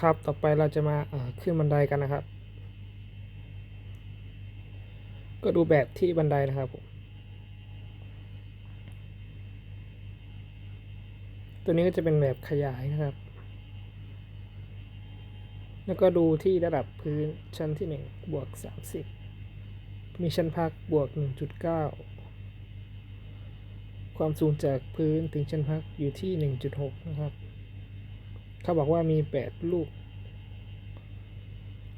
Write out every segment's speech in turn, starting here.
ครับต่อไปเราจะมาขึ้นบันไดกันนะครับ ก็ดูแบบที่บันไดนะครับผมตัวนี้ก็จะเป็นแบบขยายนะครับ แล้วก็ดูที่ระดับพื้นชั้นที่ 1 บวก 30 มีชั้นพักบวก 1.9 ความสูงจากพื้นถึงชั้นพักอยู่ที่ 1.6 นะครับ เขาบอกว่ามี8ลูก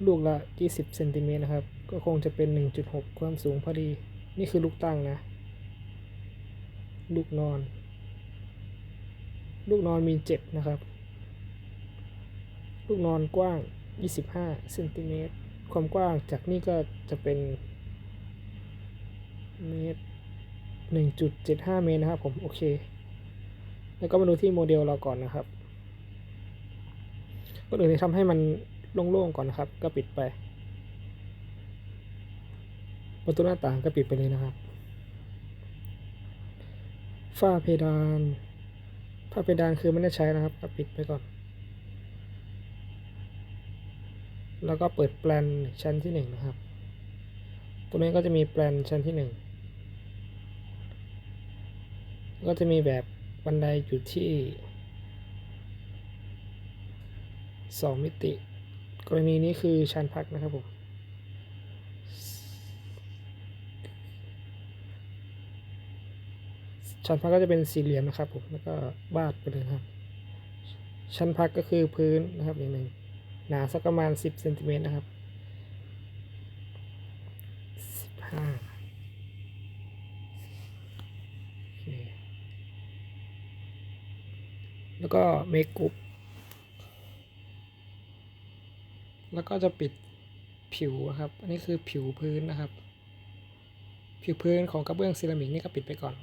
ลูกละ20เซนติเมตรนะครับ ก็คงจะเป็น1.6ความสูงพอดี นี่คือลูกตั้งนะ ลูกนอน ลูกนอนมี7นะครับ ลูกนอนกว้าง25เซนติเมตร ความกว้างจากนี่ก็จะเป็นเมตร1.75 เมตรนะครับผม โอเค แล้วก็มาดูที่โมเดลเราก่อนนะครับ ก็เลยทำให้มันโล่งๆก่อนนะครับ ก็ปิดไปประตูหน้าต่างก็ปิดไปเลยนะครับ ฝ้าเพดานฝ้าเพดานคือไม่ได้ใช้นะครับก็ปิดไปก่อน แล้วก็เปิดแปลนชั้นที่หนึ่งนะครับ ตรงนี้ก็จะมีแปลนชั้นที่หนึ่งก็จะมีแบบบันไดอยู่ที่ สองมิติ กรณีนี้คือชานพักนะครับผมชั้นพักก็จะเป็นสี่เหลี่ยมนะครับผมแล้วก็วาดไปเลยครับ ชั้นพักก็คือพื้นนะครับอย่างหนึ่งหนาสักประมาณสิบเซนติเมตรนะครับสิบห้าแล้วก็เมคกุ๊ป แล้วก็จะปิดผิวนะครับ อันนี้คือผิวพื้นนะครับ ผิวพื้นของกระเบื้องเซรามิกนี่ก็ปิดไปก่อน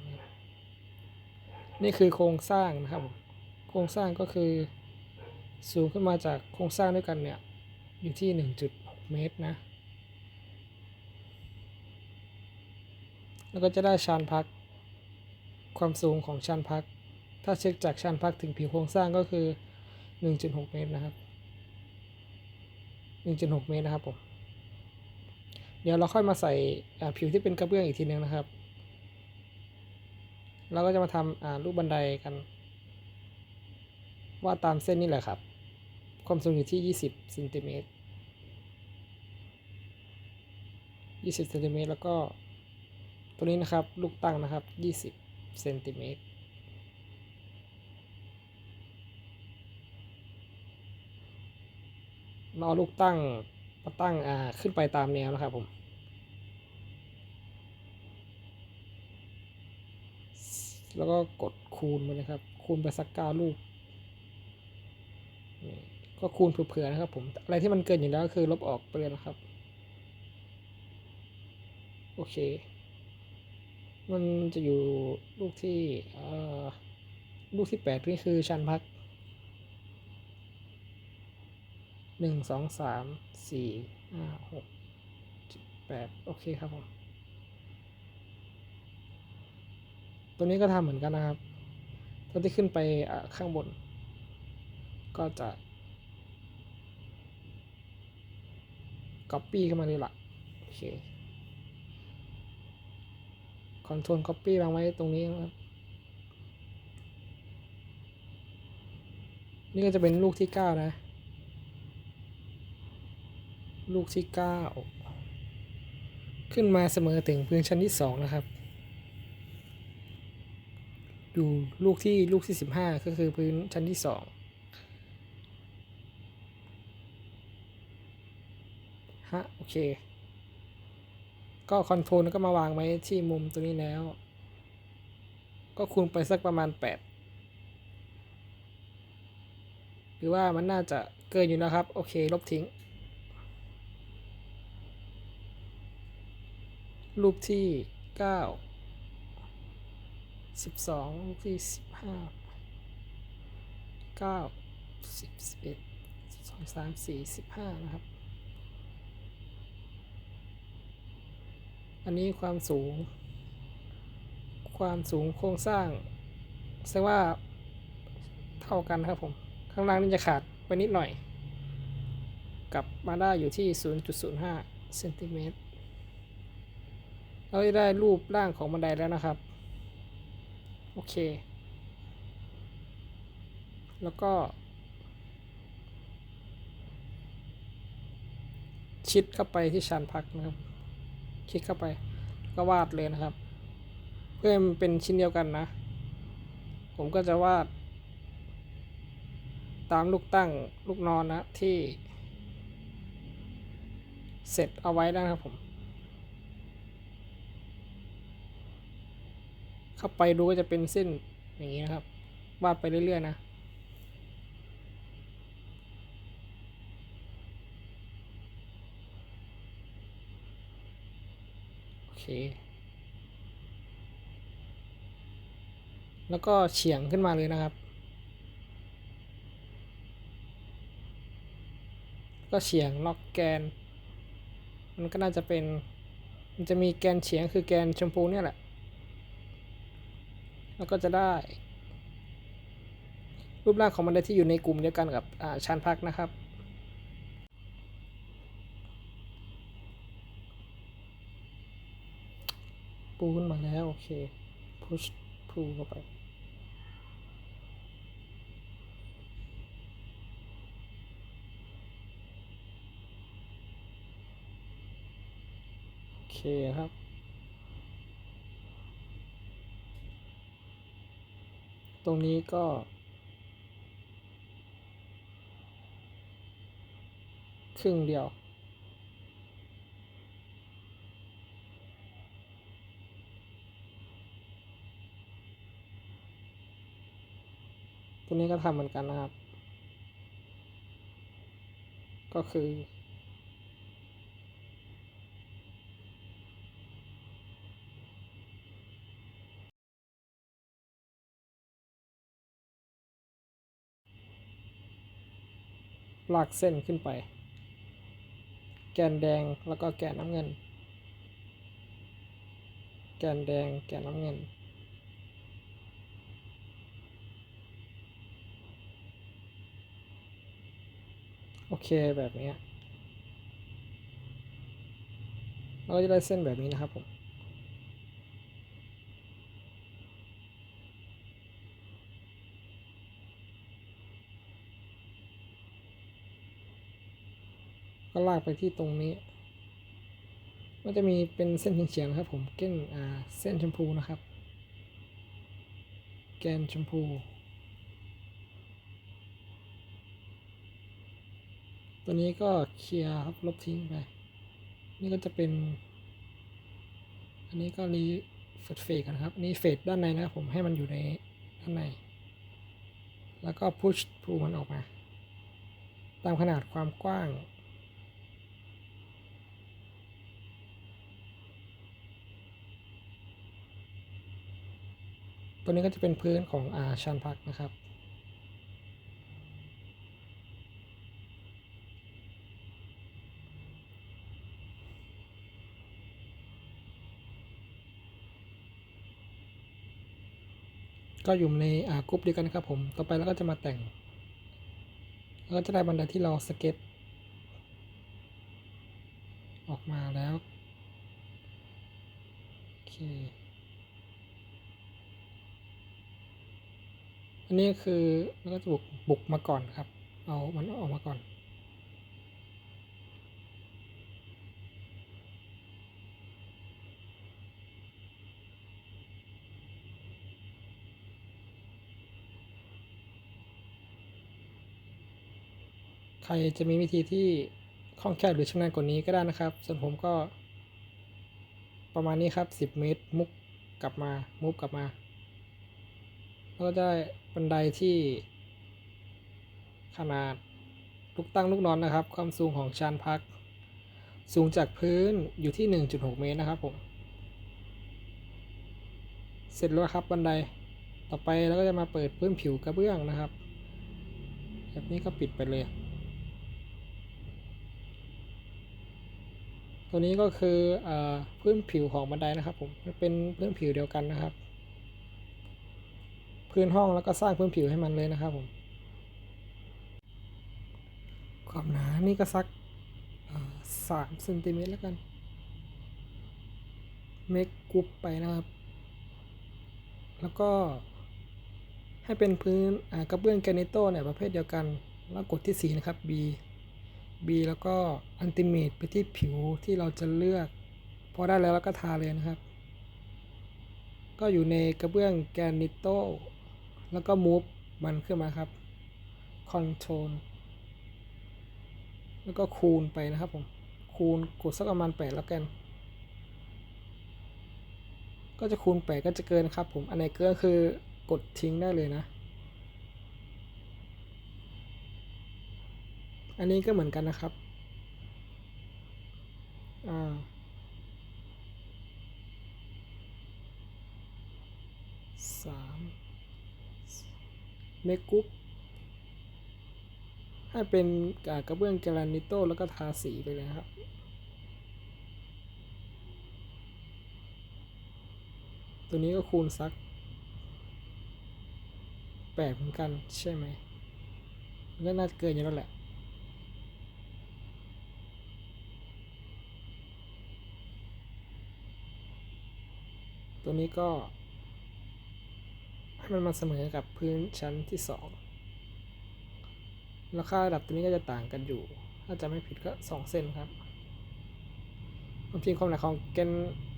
นี่คือโครงสร้างนะครับ โครงสร้างก็คือสูงขึ้นมาจากโครงสร้างด้วยกันเนี่ยอยู่ที่ 1.6 เมตรนะ แล้วก็จะได้ชานพัก ความสูงของชานพัก ถ้าเช็คจากชานพักถึงผิวโครงสร้างก็คือ 1.6 เมตรนะครับ 1.6 เมตรนะครับผม เดี๋ยวเราค่อยมาใส่ผิวที่เป็นกระเบื้องอีกทีนึงนะครับ เราก็จะมาทำรูปบันไดกัน ว่าดตามเส้นนี่แหละครับ ความสูงอยู่ที่ 20เซนติเมตร20เซนติเมตรแล้วก็ตัวนี้นะครับ ลูกตั้งนะครับ 20เซนติเมตร ราเอาลูกตั้งมาตั้งอ่าขึ้นไปตามแนวนะครับผมแล้วก็กดคูณไปนะครับ คูณไปสักเก้าลูก ก็คูณเผื่อๆนะครับผม อะไรที่มันเกินอยู่แล้วก็คือลบออกไปเลยนะครับ โอเค มันจะอยู่ลูกที่ลูกที่แปดนี่คือชันพัก หนึ่งสองสามสี่ห้าหกเจ็ดแปดโอเคครับผมตัวนี้ก็ทำเหมือนกันนะครับตัวที่ขึ้นไปข้างบน ก็จะ Copy เข้ามาเลยล่ะโอเค Ctrl Copy วางไว้ตรงนี้นะครับนี่ก็จะเป็นลูกที่เก้านะ ลูกที่เก้าขึ้นมาเสมอถึงพื้นชั้นที่สองนะครับ ดูลูกที่ลูกที่สิบห้าก็คือพื้นชั้นที่สองฮะ โอเค ก็คอนโทรลก็มาวางไว้ที่มุมตัวนี้แล้ว ก็คูณไปสักประมาณแปดหรือว่ามันน่าจะเกินอยู่นะครับ โอเค ลบทิ้ง รูปที่เก้าสิบสองรูปที่สิบห้าเก้าสิบสิบเอ็ดสองสามสี่สิบห้านะครับ อันนี้ความสูง ความสูงโครงสร้างแสดงว่าเท่ากันครับผม ข้างล่างนี่จะขาดไปนิดหน่อยกลับมาได้อยู่ที่ 0.05เซนติเมตร เราได้รูปร่างของบันไดแล้วนะครับ โอเค แล้วก็ ชิดเข้าไปที่ชานพักนะครับชิดเข้าไปก็วาดเลยนะครับ เพื่อให้มันเป็นชิ้นเดียวกันนะ ผมก็จะวาด ตามลูกตั้งลูกนอนนะที่ เสร็จเอาไว้แล้วนะครับผม เข้าไปดูก็จะเป็นเส้นอย่างนี้นะครับ วาดไปเรื่อยๆนะโอเค แล้วก็เฉียงขึ้นมาเลยนะครับ ก็เฉียงล็อกแกน มันก็น่าจะเป็น มันจะมีแกนเฉียงคือแกนชมพูเนี่ยแหละ แล้วก็จะได้ รูปร่างของมันได้ที่อยู่ในกลุ่มเดียวกันกับอ่าชานพักนะครับ ปูขึ้นมาแล้ว โอเค push พูเข้าไปโอเคครับ ตรงนี้ก็ ครึ่งเดียว ตัวนี้ก็ทำเหมือนกันนะครับ ก็คือ ลากเส้นขึ้นไป แกนแดงแล้วก็แกนน้ำเงิน แกนแดงแกนน้ำเงิน โอเคแบบนี้เราก็จะได้เส้นแบบนี้นะครับผม ก็ลากไปที่ตรงนี้ก็จะมีเป็นเส้นเฉียงๆนะครับ ผมเก้นอ่าเส้นชมพูนะครับ แกนชมพู ตัวนี้ก็เคลียร์ครับลบทิ้งไป นี่ก็จะเป็น อันนี้ก็รีเฟดเฟกกันครับนนี้เฟดด้านในนะครับผมให้มันอยู่ในด้านใน แล้วก็พุชพูมันออกมา ตามขนาดความกว้าง ตัวนี้ก็จะเป็นพื้นของอาชันพักนะครับ ก็อยู่ในอากรุ๊ปเดียวกันนะครับผม ต่อไปเราก็จะมาแต่งแล้วก็จะได้บันไดที่เราสเก็ต ออกมาแล้ว โอเค อันนี้คือเราก็จะบุกบุกมาก่อนครับ เอามันออกมาก่อน ใครจะมีวิธีที่คล่องแคล่วหรือชำนาญกว่านี้ก็ได้นะครับ ส่วนผมก็ ประมาณนี้ครับ 10 เมตร มุกกลับมา มุกกลับมา แล้วก็ได้ บันไดที่ ขนาดลูกตั้งลูกนอนนะครับ ความสูงของชานพัก สูงจากพื้นอยู่ที่ 1.6 เมตรนะครับผมเสร็จแล้วครับบันไดต่อไปเราก็จะมาเปิดพื้นผิวกระเบื้องนะครับ แบบนี้ก็ปิดไปเลย ตัวนี้ก็คือออพื้นผิวของบันไดนะครับผมมันเป็นพื้นผิวเดียวกันนะครับ พื้นห้องแล้วก็สร้างพื้นผิวให้มันเลยนะครับผมความหนานี่ก็สักสามเซนติเมตรแล้วกัน เมกกรุ๊ปไปนะครับ แล้วก็ให้เป็นพื้นกระเบื้องแกนิโตเนี่ยประเภทเดียวกัน แล้วกดที่สีนะครับ B B แล้วก็อันติเมตไปที่ผิวที่เราจะเลือก พอได้แล้วเราก็ทาเลยนะครับ ก็อยู่ในกระเบื้องแกนิโต แล้วก็มูฟมันขึ้นมาครับคอนโทรลแล้วก็คูณไปนะครับผม คูณกดสักประมาณ8แล้วกัน ก็จะคูณ8ก็จะเกินครับผม อันไหนเกินคือกดทิ้งได้เลยนะ อันนี้ก็เหมือนกันนะครับ อ่าสาม เมกุ๊ปให้เป็นกระเบื้องแกรนิโตแล้วก็ทาสีไปเลยครับตัวนี้ก็คูณสักแปดเหมือนกันใช่ไหมมันก็น่าจะเกินอยู่แล้วแหละ ตัวนี้ก็ ให้มันมาเสมอกับพื้นชั้นที่สองแล้วค่าระดับตัวนี้ก็จะต่างกันอยู่ ถ้าจะไม่ผิดก็ 2 เซนครับความจริงความหนาของแกน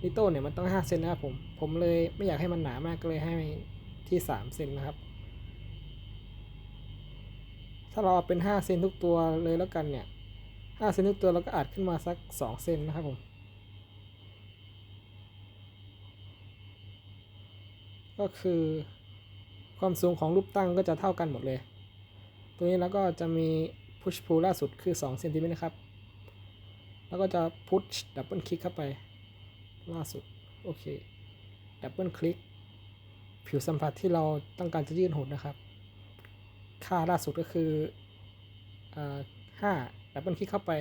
นิโต้เนี่ยมันต้อง 5 เซนนะครับผม ผมเลยไม่อยากให้มันหนามากก็เลยให้ที่ 3 เซนนะครับ ถ้าเราเอาเป็น 5 เซนทุกตัวเลยแล้วกันเนี่ย 5 เซนทุกตัวเราก็อัดขึ้นมาสัก 2 เซนนะครับผม ก็คือ ความสูงของรูปตั้งก็จะเท่ากันหมดเลย ตัวนี้แล้วก็จะมี push pull ล่าสุดคือ2เซนติเมตรนะครับ แล้วก็จะ push double click เข้าไป ล่าสุด โอเค double click ผิวสัมผัสที่เราต้องการจะยื่นหดนะครับ ค่าล่าสุดก็คือห้า double click เข้าไป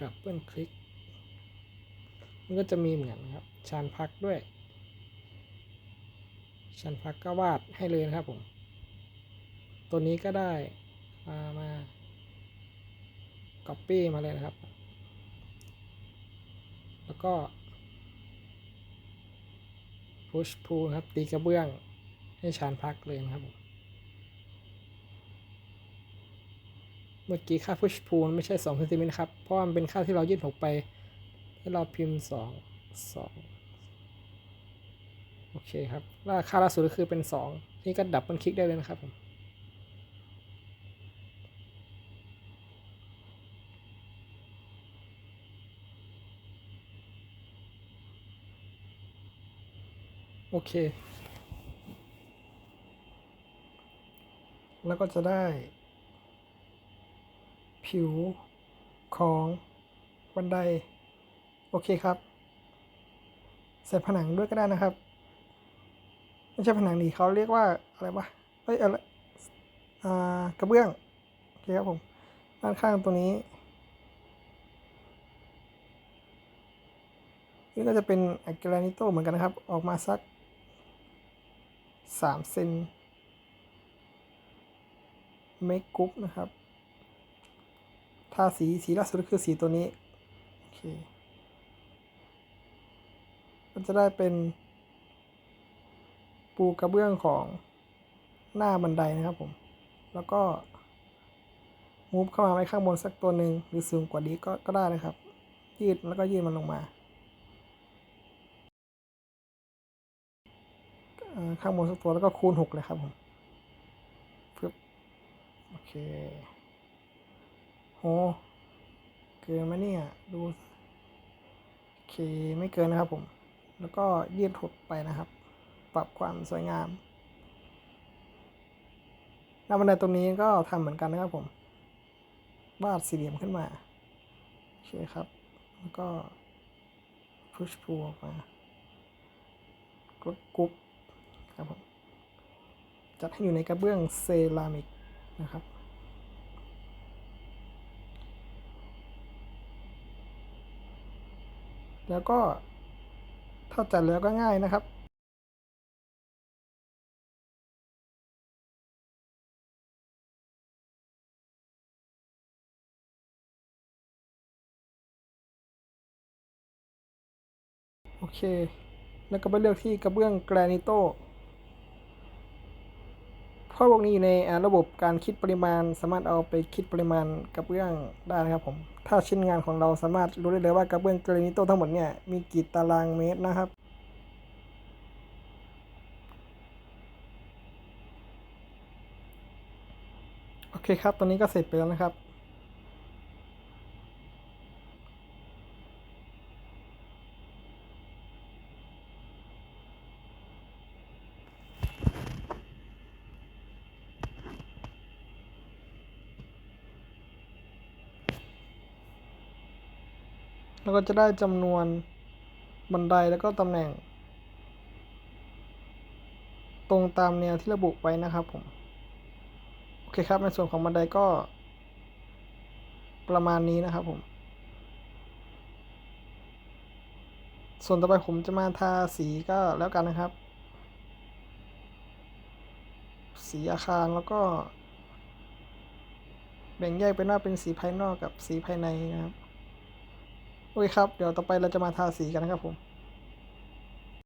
ดับเบิลคลิก มันก็จะมีเหมือนนครับชานพักด้วยชานพักก็วาดให้เลยนะครับผม ตัวนี้ก็ได้มามา copy มาเลยนะครับ แล้วก็ push pull ครับตีกระเบื้องให้ชานพักเลยนะครับผม เมื่อกี้ค่า push pull ไม่ใช่2เซนติเมตรครับ เพราะมันเป็นค่าที่เรายืดหกไปที่เราพิมพ์ 2 2 โอเคครับแล้วค่าล่าสุดก็คือเป็น 2 นี่ก็ดับเบิลคลิกได้เลยนะครับผมโอเค แล้วก็จะได้ ผิวของบันได โอเคครับ ใส่ผนังด้วยก็ได้นะครับ ไม่ใช่ผนังดีเขาเรียกว่าอะไรวะเอ้ยอะไรอ่ากระเบื้อง โอเคครับผม ด้านข้างตัวนี้นี่ก็จะเป็นอะกรนิโตเหมือนกันนะครับ ออกมาสักสามเซนเมกกุ๊ปนะครับ ทาสีสีล่าสุดคือสีตัวนี้โอเคมันจะได้เป็น ปูกระเบื้องของหน้าบันไดนะครับผม แล้วก็มูฟเข้ามาไว้ข้างบนสักตัวหนึ่งหรือสูงกว่านี้ก็ก็ได้นะครับ ยืดแล้วก็ยืดมันลงมา ข้างบนสักตัวแล้วก็คูณหกเลยครับผมปึ๊บโอเค โหเกินไหมเนี่ย ดูโอเคไม่เกินนะครับผม แล้วก็ยืดหดไปนะครับ ปรับความสวยงามหน้าบันไดตรงนี้ก็ทำเหมือนกันนะครับผมวาดสี่เหลี่ยมขึ้นมาโอเคครับ แล้วก็ push pull ออกมากดกรุ๊ปครับผมจัดให้อยู่ในกระเบื้องเซรามิกนะครับ แล้วก็ถ้าจัดแล้วก็ง่ายนะครับโอเค แล้วก็ไปเลือกที่กระเบื้องแกรนิโต ข้อพวกนี้อยู่ในระบบการคิดปริมาณ สามารถเอาไปคิดปริมาณกระเบื้องได้นะครับผม ถ้าชิ้นงานของเราสามารถรู้ได้เลยว่ากระเบื้องกรนิโตทั้งหมดเนี่ยมีกี่ตารางเมตรนะครับโอเคครับ ตอนนี้ก็เสร็จไปแล้วนะครับ ก็จะได้จำนวนบันไดแล้วก็ตำแหน่ง ตรงตามแนวที่ระบุไว้นะครับผม โอเคครับ ในส่วนของบันไดก็ ประมาณนี้นะครับผม ส่วนต่อไปผมจะมาทาสีก็แล้วกันนะครับ สีอาคารแล้วก็ แบ่งแยกเป็นว่าเป็นสีภายนอกกับสีภายในนะครับ โอเคครับ เดี๋ยวต่อไปเราจะมาทาสีกันนะครับผม